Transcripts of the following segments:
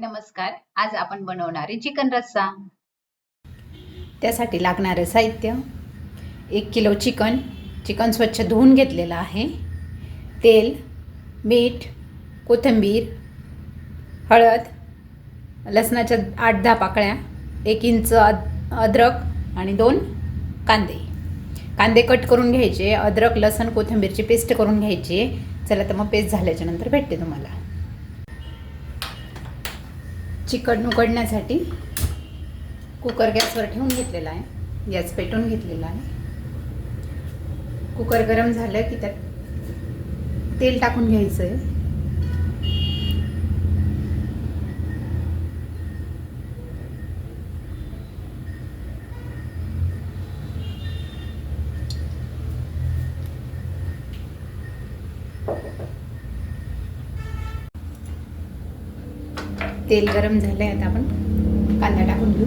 नमस्कार आज आपण बनवणारे चिकन रस्सा. त्यासाठी लागणारं साहित्य एक किलो चिकन चिकन स्वच्छ धुवून घेतलेलं आहे. तेल मीठ कोथिंबीर हळद लसणाच्या आठ दहा पाकळ्या एक इंच अद अद्रक आणि दोन कांदे. कांदे कट करून घ्यायचे अद्रक लसण कोथिंबीरची पेस्ट करून घ्यायची. चला तर मग पेस्ट झाल्याच्यानंतर भेटते तुम्हाला. चिकन उकडण्यासाठी कुकर गॅसवर ठेवून घेतलेला आहे. गॅस पेटून घेतलेला आहे. कुकर गरम झालं की त्यात तेल टाकून घ्यायचं आहे तेल गरम झालं आहे आता आपण कांदा टाकून घेऊ.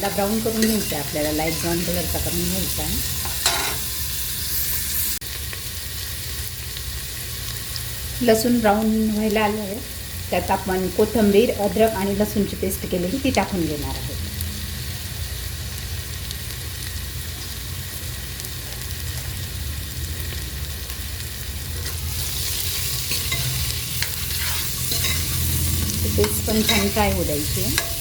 कांदा ब्राऊन करून घ्यायचा आहे. आपल्याला लाइट ब्राऊन कलरचा करून घ्यायचा आहे. लसूण ब्राऊन व्हायला आलं आहे. त्यात आपण कोथिंबीर अद्रक आणि लसूणची पेस्ट केलेली ती टाकून घेणार आहोत पेस्ट पण छान फ्राय होऊ द्यायची.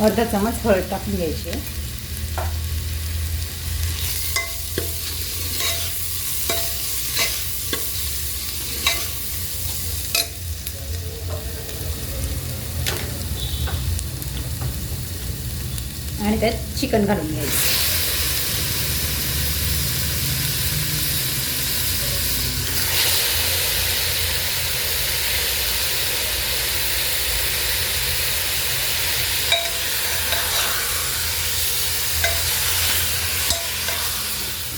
अर्धा चमच हळद टाकून घ्यायची. आणि त्यात चिकन घालून घ्यायचं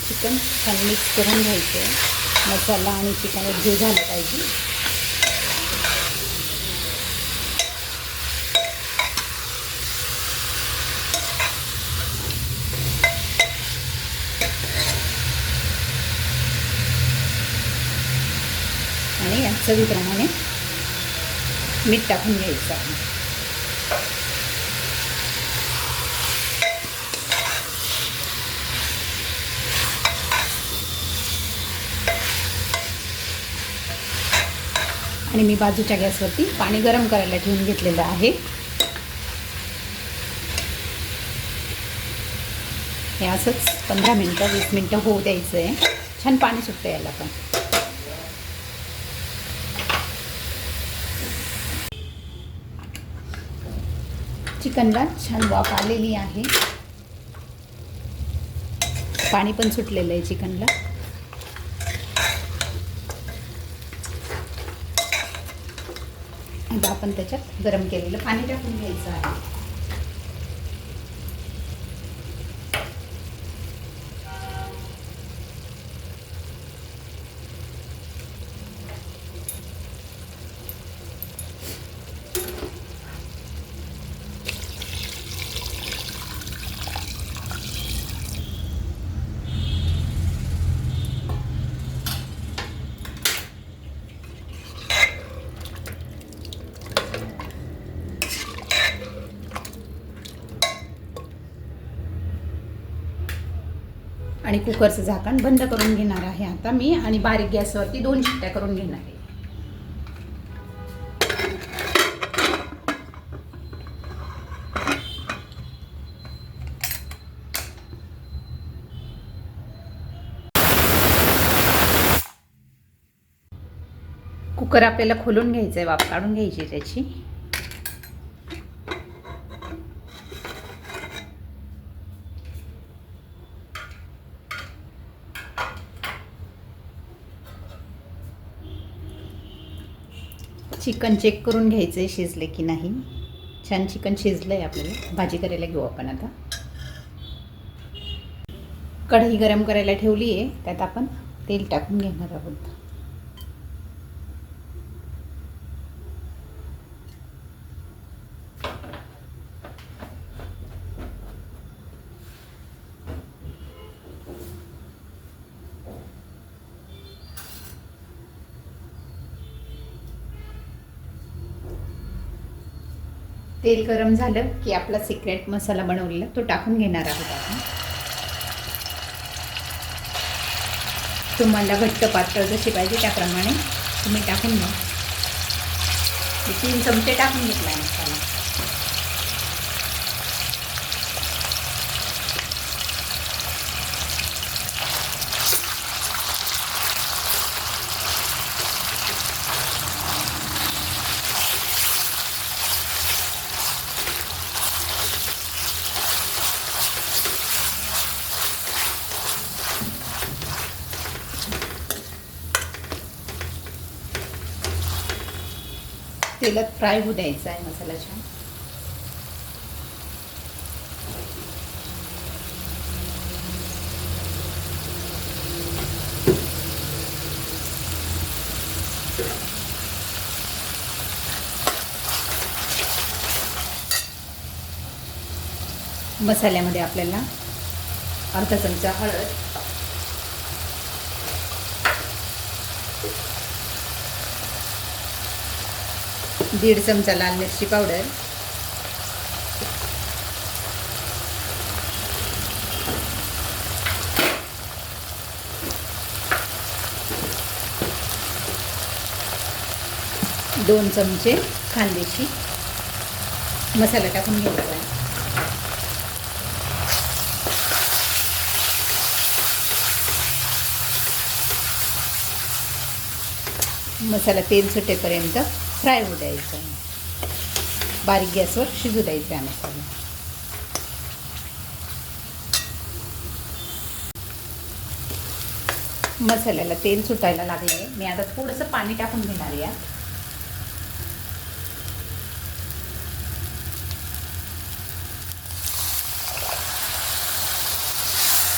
चिकन छान मिक्स करून घ्यायचं. मसाला आणि चिकन एक झालं पाहिजे. आणि या चवीप्रमाणे मीठ टाकून घ्यायचं आहे. आणि मी बाजूच्या गॅसवरती पाणी गरम करायला ठेवून घेतलेलं आहे. हे असंच पंधरा मिनटं वीस मिनटं होऊ द्यायचं आहे छान पाणी सुटतं याला पण. चिकनला छान वाफ आलेली आहे. पाणी पण सुटलेलं आहे चिकनला. आता आपण त्याच्यात गरम केलेलं पाणी टाकून घ्यायचं आहे. आणि कुकरचं झाकण बंद करून घेणार आहे. आता मी आणि बारीक गॅसवरती दोन शिट्ट्या करून घेणार आहे. कुकर आपल्याला खोलून घ्यायचं आहे वाफ काढून घ्यायची त्याची. चिकन चेक करून घ्यायचं आहे शिजले की नाही. छान चिकन शिजलं आहे आपल्याला. भाजी करायला घेऊ आपण आता. कढई गरम करायला ठेवली आहे त्यात आपण तेल टाकून घेणार आहोत. तेल गरम झालं की आपला सिक्रेट मसाला बनवलेला तो टाकून घेणार आहोत आपण. तुम्हाला घट्ट पातळ जशी पाहिजे त्याप्रमाणे तुम्ही टाकून घ्या. तीन चमचे टाकून घेतला मसाला. तेलात फ्राय होऊ द्यायचा आहे मसाला छान मसाल्यामध्ये आपल्याला अर्धा चमचा हळद दीड चमचा लाल मिरची पावडर. दोन चमचे खांदेशी मसाला टाकून घ्यायचा. आहे मसाला तेल सुटेपर्यंत फ्राय होऊ द्यायचा. आहे बारीक गॅसवर शिजू द्यायचा आहे मसाला मसाल्याला तेल सुटायला लागलं आहे मी आता थोडंसं पाणी टाकून घेणार आहे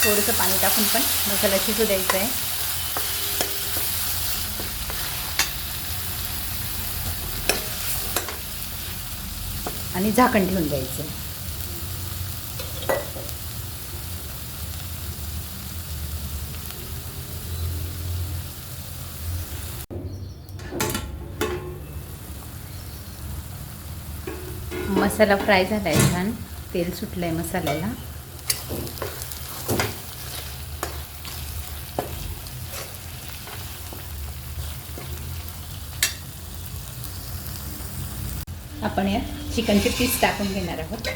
थोडंसं पाणी टाकून पण मसाला शिजू द्यायचा आहे. आणि झाकण ठेवून द्यायचं. मसाला फ्राय झाला आहे छान. तेल सुटलं आहे मसाल्याला. आपण यात चिकनचे पीस टाकून घेणार आहोत.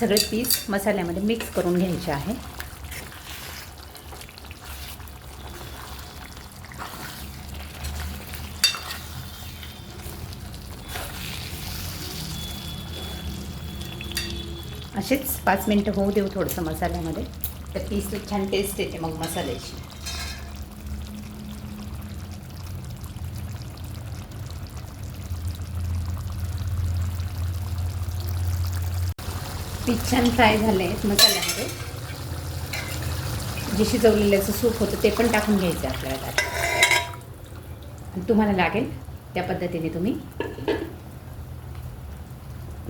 सगळे पीस मसाल्यामध्ये मिक्स करून घ्यायचे आहे. असेच पाच मिनटं होऊ देऊ थोडंसं मसाल्यामध्ये. तर पीस छान टेस्ट येते मग मसाल्याची. ती छान फ्राय झाले आहेत मसाल्यामध्ये. जे शिजवलेल्याचं सूप होतं ते पण टाकून घ्यायचं आपल्याला त्यात आणि तुम्हाला लागेल त्या पद्धतीने तुम्ही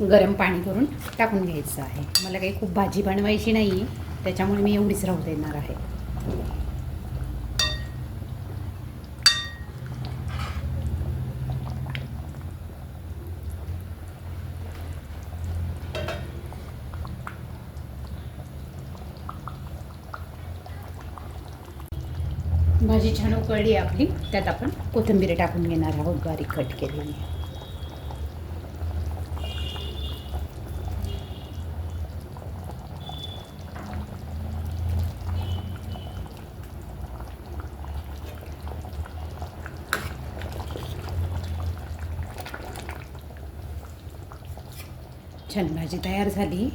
गरम पाणी करून टाकून घ्यायचं आहे. मला काही खूप भाजी बनवायची नाही आहे त्याच्यामुळे मी एवढीच राहू देणार आहे. भाजी छान उकळली आपली. त्यात आपण कोथिंबीर टाकून घेणार आहोत बारीक कट केलेली. छान भाजी तयार झाली.